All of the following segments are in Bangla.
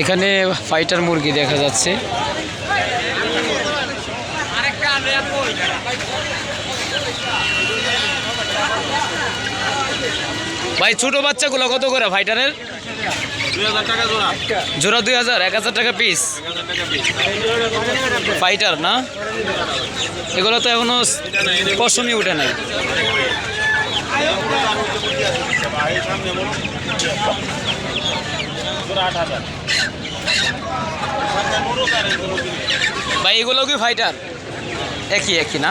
এখানে ফাইটার মুরগি দেখা যাচ্ছে। ভাই, ছোট বাচ্চাগুলো কত করে ফাইটারের জোড়া দুই হাজার, এক হাজার টাকা পিস এক হাজার টাকা পিস ফাইটার না? এগুলো তো এখনও পশমই উঠে নাই। ভাই এগুলো কি ফাইটার একই একই না?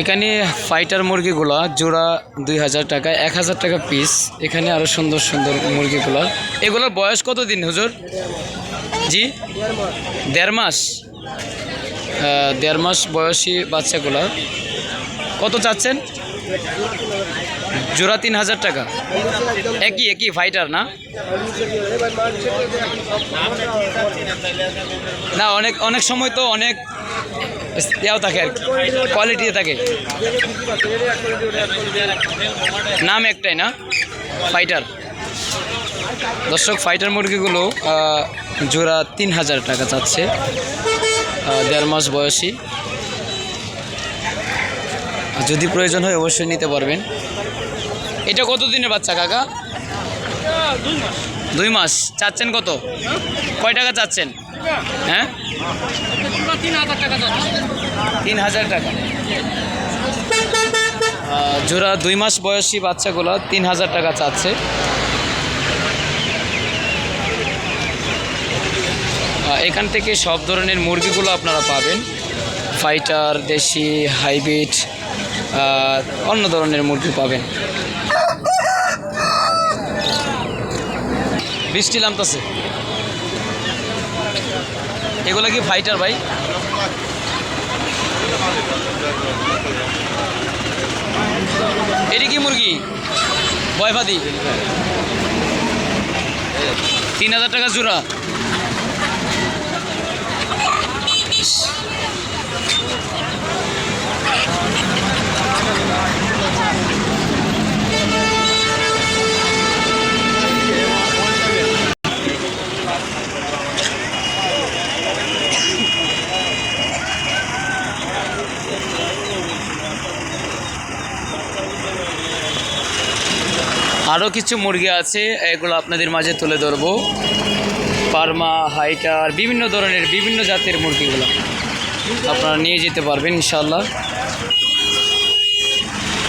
এখানে ফাইটার মুরগিগুলো জোড়া দুই হাজার টাকা, এক হাজার টাকা পিস এখানে আরও সুন্দর সুন্দর মুরগিগুলো। এগুলোর বয়স কত দিন হুজুর? জি? দেড় মাস। দেড় মাস বয়সী বাচ্চাগুলো। কত চাচ্ছেন? জোড়া তিন হাজার টাকা। একই একই ফাইটার না? না, অনেক অনেক সময় তো অনেক ইয়াও থাকে আর কি। কোয়ালিটি থাকে। নাম একটাই না? ফাইটার দর্শক ফাইটার মুরগিগুলো জোড়া তিন হাজার টাকা চাচ্ছে। দেড় মাস বয়সী। যদি প্রয়োজন হয়, অবশ্যই নিতে পারবেন। এটা কত দিনের বাচ্চা, কাকা? মাস চাচ্ছেন কত? কয় টাকা চাচ্ছেন? হ্যাঁ? তিন হাজার টাকা। জোড়া দুই মাস বয়সী বাচ্চাগুলো তিন হাজার টাকা চাচ্ছে। এখান থেকে সব ধরনের মুরগিগুলো আপনারা পাবেন। ফাইটার, দেশি, হাইব্রিড অন্য ধরনের মুরগি পাবেন। বৃষ্টি নামতেছে। এগুলো কি ফাইটার ভাই? এটি কি মুরগি? বয়ফাদি তিন হাজার টাকা জোড়া। আরও কিছু মুরগি আছে, এগুলো আপনাদের মাঝে তুলে ধরবো। পারমা, হাইটার, বিভিন্ন ধরনের, বিভিন্ন জাতের মুরগিগুলো আপনারা নিয়ে যেতে পারবেন ইনশাল্লাহ